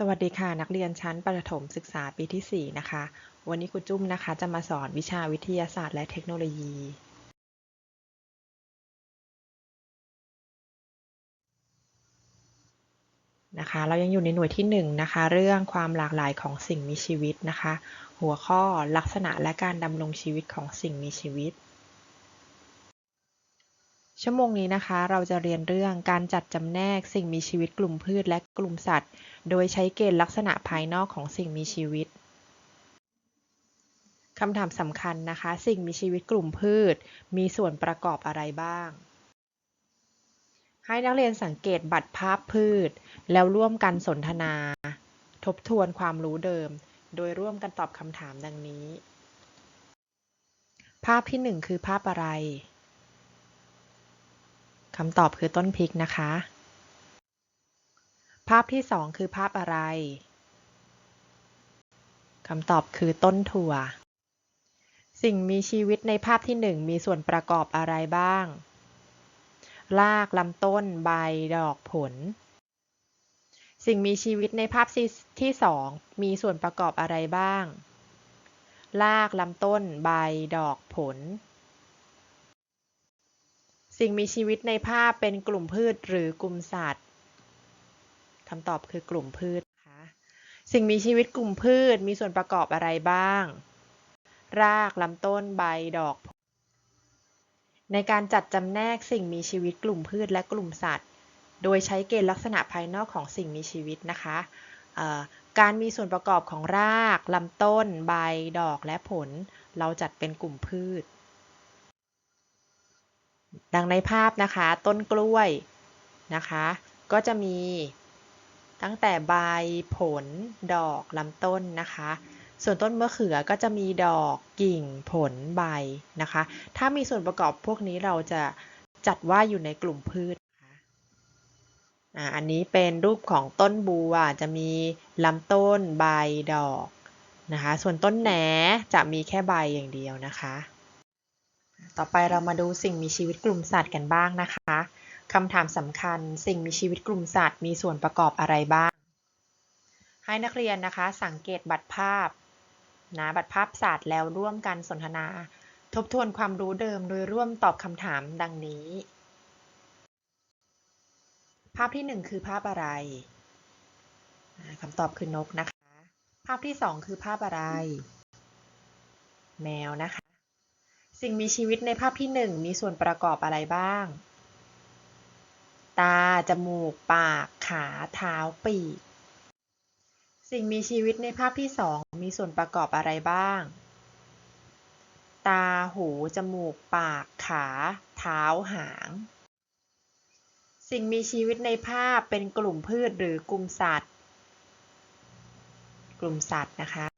สวัสดีค่ะ นักเรียนชั้นประถมศึกษาปีที่ 4 นะคะ วันนี้ครูจุ้มนะคะจะมาสอนวิชาวิทยาศาสตร์และเทคโนโลยี นะคะ เรายังอยู่ในหน่วยที่ 1 นะคะ เรื่องความหลากหลายของสิ่งมีชีวิตนะคะ หัวข้อลักษณะและการดำรงชีวิตของสิ่งมีชีวิต ชั่วโมงนี้นะคะ เราจะเรียนเรื่องการจัดจำแนกสิ่งมีชีวิตกลุ่มพืชและกลุ่มสัตว์ โดยใช้เกณฑ์ลักษณะภายนอกของสิ่งมีชีวิตคำถามสำคัญนะคะ สิ่งมีชีวิตกลุ่มพืช มีส่วนประกอบอะไรบ้าง ให้นักเรียนสังเกตบัตรภาพพืช แล้วร่วมกันสนทนา ทบทวนความรู้เดิม โดยร่วมกันตอบคำถามดังนี้ ภาพที่ 1 คือภาพอะไร คำตอบคือต้นพริกนะคะ ภาพที่ 2 คือภาพอะไรคำตอบคือต้นถั่ว สิ่งมีชีวิตในภาพที่ 1 มีส่วนประกอบอะไรบ้าง รากลำต้น ใบ ดอกผล สิ่งมีชีวิตในภาพที่ 2 มีส่วนประกอบอะไรบ้าง รากลำต้น ใบ ดอกผล สิ่งมีชีวิตในภาพเป็นกลุ่มพืชหรือกลุ่มสัตว์คำตอบคือกลุ่มพืชนะคะสิ่งมีชีวิตกลุ่มพืชมีส่วนประกอบอะไรบ้าง รากลำต้นใบดอก ในการจัดจำแนกสิ่งมีชีวิตกลุ่มพืชและกลุ่มสัตว์ โดยใช้เกณฑ์ลักษณะภายนอกของสิ่งมีชีวิตนะคะการมีส่วนประกอบของรากลำต้น ใบ ดอกและผล เราจัดเป็นกลุ่มพืช ดังในภาพนะคะต้นกล้วยนะคะ ก็จะมีตั้งแต่ใบผลดอกลำต้นนะคะ ส่วนต้นมะเขือก็จะมีดอกกิ่งผลใบนะคะ ถ้ามีส่วนประกอบพวกนี้เราจะจัดว่าอยู่ในกลุ่มพืชอันนี้เป็นรูปของต้นบัวจะมีลำต้นใบดอกนะคะ ส่วนต้นแหนจะมีแค่ใบอย่างเดียวนะคะ ต่อไปเรามาดูสิ่งมีชีวิตกลุ่มสัตว์กันบ้างนะคะคำถามสำคัญ สิ่งมีชีวิตกลุ่มสัตว์มีส่วนประกอบอะไรบ้าง ให้นักเรียนนะคะ สังเกตบัตรภาพนะบัตรภาพศาสตร์แล้วร่วมกันสนทนา ทบทวนความรู้เดิมโดยร่วมตอบคำถามดังนี้ ภาพที่ 1 คือภาพอะไรคำตอบคือนกนะคะ ภาพที่ 2 คือภาพอะไร แมวนะคะ สิ่งมีชีวิตในภาพที่หนึ่งมีส่วนประกอบอะไรบ้าง ตา จมูก ปาก ขา เท้า ปีก สิ่งมีชีวิตในภาพที่สองมีส่วนประกอบอะไรบ้าง ตา หู จมูก ปาก ขา เท้า หาง สิ่งมีชีวิตในภาพเป็นกลุ่มพืชหรือกลุ่มสัตว์ กลุ่มสัตว์นะคะ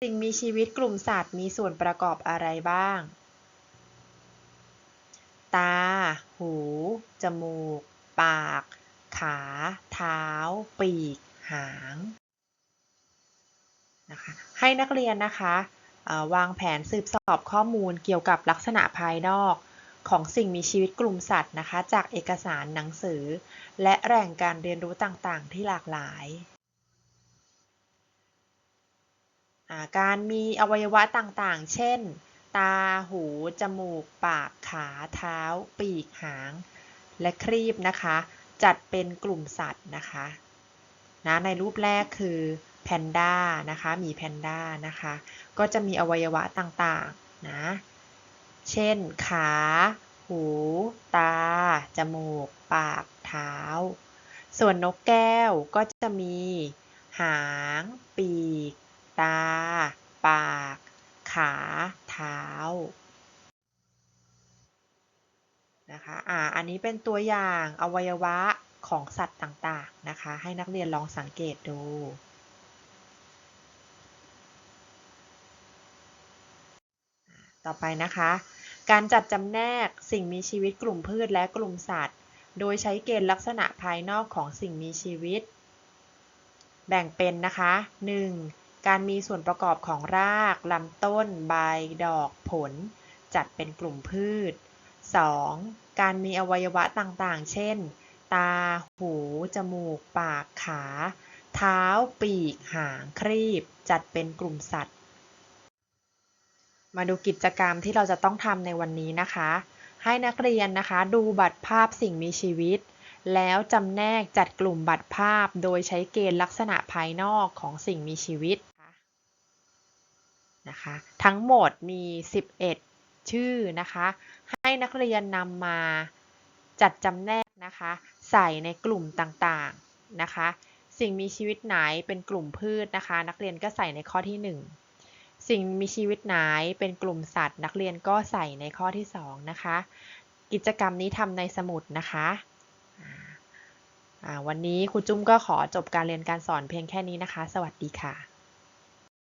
สิ่งมีชีวิตกลุ่มสัตว์มีส่วนประกอบอะไรบ้าง ตา หู จมูก ปาก ขา เท้า ปีก หางนะคะให้นักเรียนนะคะวางแผนสืบสอบข้อมูลเกี่ยวกับลักษณะภายนอกของสิ่งมีชีวิตกลุ่มสัตว์นะคะ จากเอกสารหนังสือ และแหล่งการเรียนรู้ต่างๆ ที่หลากหลาย การมีอวัยวะต่างๆ เช่น ตา หู จมูก ปาก ขา เท้า ปีก หาง และครีบนะคะ จัดเป็นกลุ่มสัตว์นะคะนะในรูปแรกคือแพนด้านะคะ มีแพนด้านะคะ ก็จะมีอวัยวะต่างๆ นะ เช่น ขา หู ตา จมูก ปาก เท้า ส่วนนกแก้วก็จะมี หาง ปีก ตา ปาก ขา เท้านะคะ อ่า อันนี้เป็นตัวอย่างอวัยวะของสัตว์ต่างๆนะคะ ให้นักเรียนลองสังเกตดู ต่อไปนะคะ การจัดจำแนกสิ่งมีชีวิตกลุ่มพืชและกลุ่มสัตว์ โดยใช้เกณฑ์ลักษณะภายนอกของสิ่งมีชีวิต แบ่งเป็นนะคะ 1. การมีส่วนประกอบของรากลำต้น ใบ ดอก ผล จัดเป็นกลุ่มพืช 2. การมีอวัยวะต่างๆ เช่น ตา หู จมูก ปาก ขาเท้ท้า ปีก หาง ครีบ จัดเป็นกลุ่มสัตว์ มาดูกิจกรรมที่เราจะต้องทำในวันนี้นะคะ ให้นักเรียนนะคะ ดูบัตรภาพสิ่งมีชีวิตแล้วจำแนกจัดกลุ่มบัตรภาพโดยใช้เกณฑ์ลักษณะภายนอกของสิ่งมีชีวิต นะคะ ทั้งหมดมี 11 ชื่อนะคะ ให้นักเรียนนำมาจัดจำแนกนะคะ ใส่ในกลุ่มต่างๆนะคะ สิ่งมีชีวิตไหนเป็นกลุ่มพืชนะคะ นักเรียนก็ใส่ในข้อที่ 1 สิ่งมีชีวิตไหนเป็นกลุ่มสัตว์ นักเรียนก็ใส่ในข้อที่ 2 นะคะ กิจกรรมนี้ทำในสมุดนะคะวันนี้ครูจุ้มก็ขอจบการเรียนการสอนเพียงแค่นี้นะคะ สวัสดีค่ะ